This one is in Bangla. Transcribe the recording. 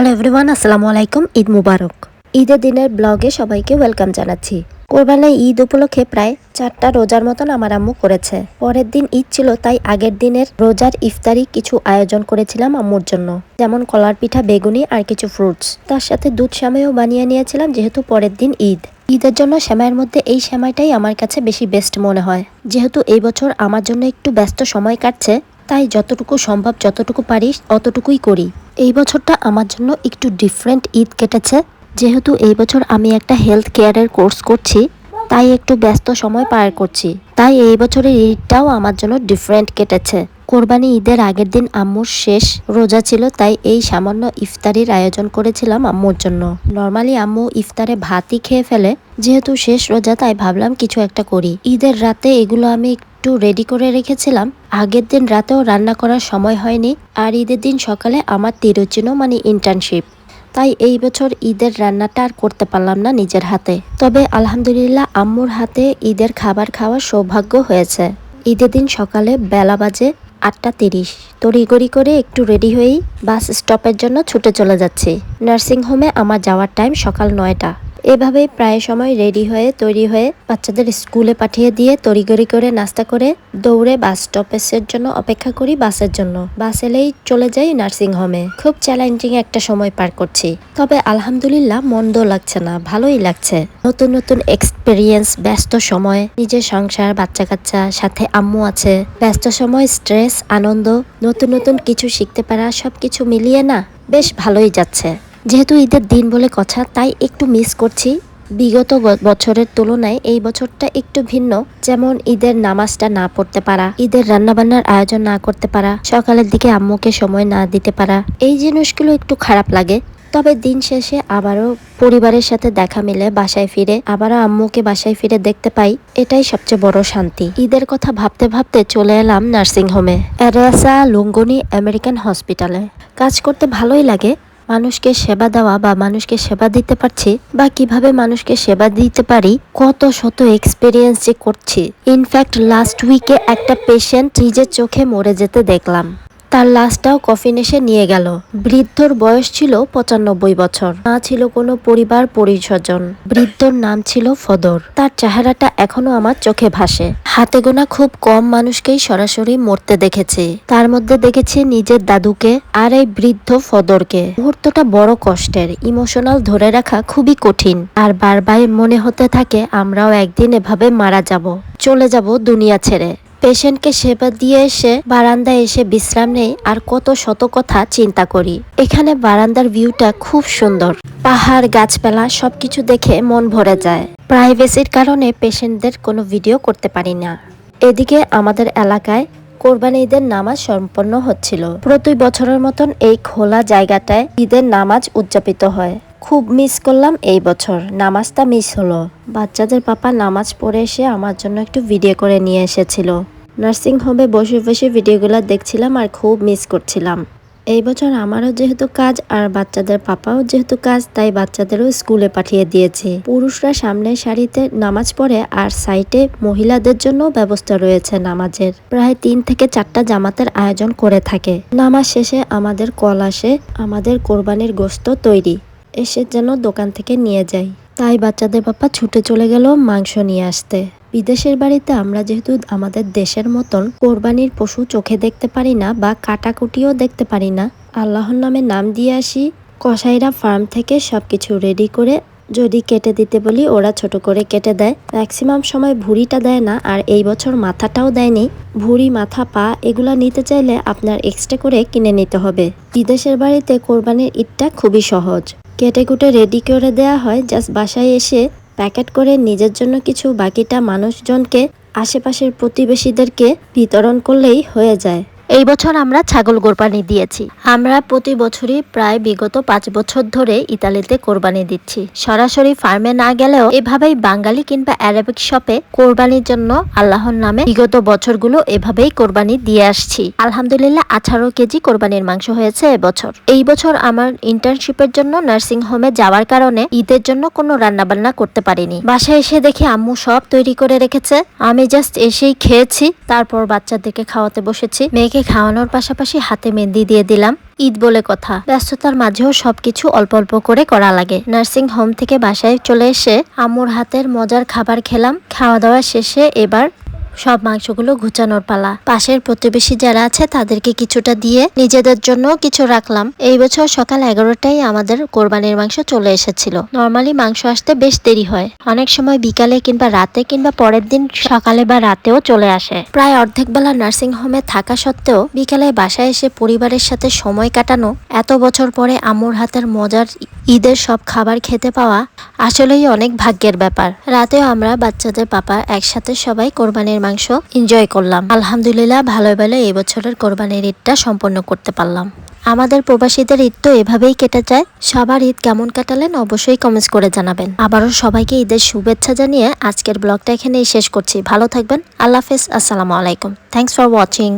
হ্যালো এভরিওয়ান আসসালামু আলাইকুম, ঈদ মুবারক। ঈদের দিনের ব্লগে সবাইকে ওয়েলকাম জানাচ্ছি। কোরবানের ঈদ উপলক্ষে প্রায় চারটা রোজার মতন আমার আম্মু করেছে। পরের দিন ঈদ ছিল, তাই আগের দিনের রোজার ইফতারি কিছু আয়োজন করেছিলাম আম্মুর জন্য। যেমন কলার পিঠা, বেগুনি আর কিছু ফ্রুটস তার সাথে দুধ শ্যামাইও বানিয়ে নিয়েছিলাম, যেহেতু পরের দিন ঈদ। ঈদের জন্য শ্যামাইয়ের মধ্যে এই শ্যামাইটাই আমার কাছে বেশি বেস্ট মনে হয়। যেহেতু এই বছর আমার জন্য একটু ব্যস্ত সময় কাটছে, তাই যতটুকু সম্ভব, যতটুকু পারি অতটুকুই করি। এই বছরটা আমার জন্য একটু ডিফারেন্ট ঈদ কেটেছে। যেহেতু এই বছর আমি একটা হেলথ কেয়ারের কোর্স করছি, তাই একটু ব্যস্ত সময় পার করছি। তাই এই বছরের ঈদটাও আমার জন্য ডিফারেন্ট কেটেছে। কোরবানি ঈদের আগের দিন আম্মুর শেষ রোজা ছিল, তাই এই সামান্য ইফতারির আয়োজন করেছিলাম আম্মুর জন্য। নর্মালি আম্মু ইফতারে ভাতই খেয়ে ফেলে, যেহেতু শেষ রোজা, তাই ভাবলাম কিছু একটা করি। ঈদের রাতে এগুলো আমি একটু রেডি করে রেখেছিলাম। আগের দিন রাতেও রান্না করার সময় হয়নি, আর ঈদের দিন সকালে আমার তিরুচিনো মানে ইন্টার্নশিপ তাই এই বছর ঈদের রান্নাটা আর করতে পারলাম না নিজের হাতে। তবে আলহামদুলিল্লাহ আম্মুর হাতে ঈদের খাবার খাওয়ার সৌভাগ্য হয়েছে। ঈদের দিন সকালে বেলা বাজে আটটা তিরিশ। তড়িগড়ি করে একটু রেডি হয়েই বাস স্টপের জন্য ছুটে চলে যাচ্ছি। নার্সিংহোমে আমার যাওয়ার টাইম সকাল নয়টা। এভাবেই প্রায় সময় রেডি হয়ে, তৈরি হয়ে বাচ্চাদের স্কুলে পাঠিয়ে দিয়ে তড়িগড়ি করে, নাস্তা করে দৌড়ে বাস স্টপেজের জন্য অপেক্ষা করি বাসের জন্য। বাস এলেই চলে যাই নার্সিং হোমে। খুব চ্যালেঞ্জিং একটা সময় পার করছি। তবে আলহামদুলিল্লাহ মন্দ লাগছে না, ভালোই লাগছে। নতুন নতুন এক্সপিরিয়েন্স ব্যস্ত সময়, নিজের সংসার বাচ্চা কাচ্চা সাথে আম্মু আছে। ব্যস্ত সময় স্ট্রেস আনন্দ, নতুন নতুন কিছু শিখতে পারা, সবকিছু মিলিয়ে না বেশ ভালোই যাচ্ছে। যেহেতু ঈদের দিন বলে কথা, তাই একটু মিস করছি। বিগত বছরের তুলনায় এই বছরটা একটু ভিন্ন, যেমন ঈদের নামাজটা না পড়তে পারা, ঈদের রান্নাবান্নার আয়োজন না করতে পারা, সকালের দিকে আম্মুকে সময় না দিতে পারা। এই জিনিসগুলো একটু খারাপ লাগে। তবে দিন শেষে আবারও পরিবারের সাথে দেখা মিলে, বাসায় ফিরে আবারও আম্মুকে বাসায় ফিরে দেখতে পাই, এটাই সবচেয়ে বড় শান্তি। ঈদের কথা ভাবতে ভাবতে চলে এলাম নার্সিং হোমে, এরেসা লুঙ্গনি আমেরিকান হসপিটালে। কাজ করতে ভালোই লাগে মানুষকে সেবা দেওয়া বা মানুষকে সেবা দিতে পারছি বা কীভাবে মানুষকে সেবা দিতে পারি, কত শত এক্সপিরিয়েন্স যে করছি। ইনফ্যাক্ট লাস্ট উইকে একটা পেশেন্ট নিজের চোখে মরে যেতে দেখলাম। তার লাশটাও কফিন এসে নিয়ে গেল। বৃদ্ধর বয়স ছিল পঁচানব্বই বছর। না ছিল কোনো পরিবার পরিস্বজন বৃদ্ধর নাম ছিল ফদর। তার চেহারাটা এখনও আমার চোখে ভাসে। হাতে গোনা খুব কম মানুষকেই সরাসরি মরতে দেখেছি। তার মধ্যে দেখেছি নিজের দাদুকে আর এই বৃদ্ধ ফদরকে। মুহূর্তটা বড় কষ্টের। ইমোশনাল ধরে রাখা খুবই কঠিন। আর বারবার মনে হতে থাকে, আমরাও একদিন এভাবে মারা যাব। চলে যাব দুনিয়া ছেড়ে। পেশেন্টকে সেবা দিয়ে এসে বারান্দায় এসে বিশ্রাম নেই আর কত শত কথা চিন্তা করি। এখানে বারান্দার ভিউটা খুব সুন্দর। পাহাড়, গাছপালা সবকিছু দেখে মন ভরে যায়। প্রাইভেসির কারণে পেশেন্টদের কোনো ভিডিও করতে পারি না। এদিকে আমাদের এলাকায় কোরবানি ঈদের নামাজ সম্পন্ন হচ্ছিল। প্রতি বছরের মতন এই খোলা জায়গাটায় ঈদের নামাজ উদযাপিত হয়। খুব মিস করলাম এই বছর। নামাজটা মিস হলো। বাচ্চাদের পাপা নামাজ পড়ে এসে আমার জন্য একটু ভিডিও করে নিয়ে এসেছিল। নার্সিং হোমে বসে বসে ভিডিওগুলো দেখছিলাম আর খুব মিস করছিলাম। এই বছর আমারও যেহেতু কাজ আর বাচ্চাদের পাপাও যেহেতু কাজ, তাই বাচ্চাদেরও স্কুলে পাঠিয়ে দিয়েছি। পুরুষরা সামনের সারিতে নামাজ পড়ে আর সাইটে মহিলাদের জন্য ব্যবস্থা রয়েছে নামাজের। প্রায় তিন থেকে চারটা জামাতের আয়োজন করে থাকে। নামাজ শেষে আমাদের কল আসে, আমাদের কোরবানির গোস্ত তৈরি। এসে যেন দোকান থেকে নিয়ে যাই। তাই বাচ্চাদের পাপা ছুটে চলে গেল মাংস নিয়ে আসতে। বিদেশের বাড়িতে আমরা যেহেতু আমাদের দেশের মতন কোরবানির পশু চোখে দেখতে পারি না বা কাটাকুটিও দেখতে পারি না, আল্লাহর নামে নাম দিয়ে আসি, কসাইরা ফার্ম থেকে সবকিছু রেডি করে যদি কেটে দিতে বলি ওরা ছোট করে কেটে দেয়। ম্যাক্সিমাম সময় ভুঁড়িটা দেয় না আর এই বছর মাথাটাও দেয়নি। ভুঁড়ি, মাথা, পা এগুলা নিতে চাইলে আপনার এক্সট্রা করে কিনে নিতে হবে। বিদেশের বাড়িতে কোরবানির ঈদটা খুবই সহজ। কেটে কুটে রেডি করে দেয়া হয়। জাস্ট বাসায় এসে প্যাকেট করে নিজের জন্য কিছু বাকিটা মানুষজনকে, আশেপাশের প্রতিবেশীদেরকে বিতরণ করলেই হয়ে যায়। এই বছর আমরা ছাগল কোরবানি দিয়েছি। আমরা প্রতি বছরই প্রায় বিগত পাঁচ বছর ধরে ইতালিতে কোরবানি দিচ্ছি। সরাসরি ফার্মে না গেলেও এভাবেই বাঙালি কিংবা অ্যারাবিক শপে কোরবানির জন্য আল্লাহর নামে বিগত বছরগুলো এভাবেই কোরবানি দিয়ে আসছি। আলহামদুলিল্লাহ আঠারো কেজি কোরবানির মাংস হয়েছে এবছর এই বছর আমার ইন্টার্নশিপের জন্য নার্সিং হোমে যাওয়ার কারণে ঈদের জন্য কোনো রান্নাবান্না করতে পারিনি। বাসায় এসে দেখি আম্মু সব তৈরি করে রেখেছে। আমি জাস্ট এসেই খেয়েছি, তারপর বাচ্চাদেরকে খাওয়াতে বসেছি। মেয়েকে খাওয়ানোর পাশাপাশি হাতে মেহেন্দি দিয়ে দিলাম। ঈদ বলে কথা। ব্যস্ততার মাঝেও সবকিছু অল্প অল্প করে করা লাগে। নার্সিং হোম থেকে বাসায় চলে এসে আমুর হাতের মজার খাবার খেলাম। খাওয়া দাওয়া শেষে এবার সব মাংসগুলো ঘুচানোর পালা। পাশের প্রতিবেশী যারা আছে, তাদেরকে কিছুটা দিয়ে নিজেদের জন্য কিছু রাখলাম। এই বছর সকাল এগারোটায় আমাদের কোরবানির মাংস চলে এসেছিল। নর্মালি মাংস আসতে বেশ দেরি হয়। অনেক সময় বিকালে কিংবা রাতে কিংবা পরের দিন সকালে বা রাতেও চলে আসে। প্রায় অর্ধেক বেলা নার্সিং হোমে থাকা সত্ত্বেও বিকালে বাসায় এসে পরিবারের সাথে সময় কাটানো, এত বছর পরে আম্মুর হাতের মজার ঈদের সব খাবার খেতে পাওয়া আসলেই অনেক ভাগ্যের ব্যাপার। রাতেও আমরা বাচ্চাদের পাপা একসাথে সবাই কোরবানির মাংস এনজয় করলাম। আলহামদুলিল্লাহ ভালো ভালো এই বছরের কোরবানির ঈদটা সম্পন্ন করতে পারলাম। আমাদের প্রবাসীদের ঈদ তো এভাবেই কেটে যায়। সবার ঈদ কেমন কাটালেন অবশ্যই কমেন্টস করে জানাবেন। আবারও সবাইকে ঈদের শুভেচ্ছা জানিয়ে আজকের ব্লগটা এখানেই শেষ করছি। ভালো থাকবেন। আল্লাহ হাফেজ। আসসালামু আলাইকুম। Thanks for watching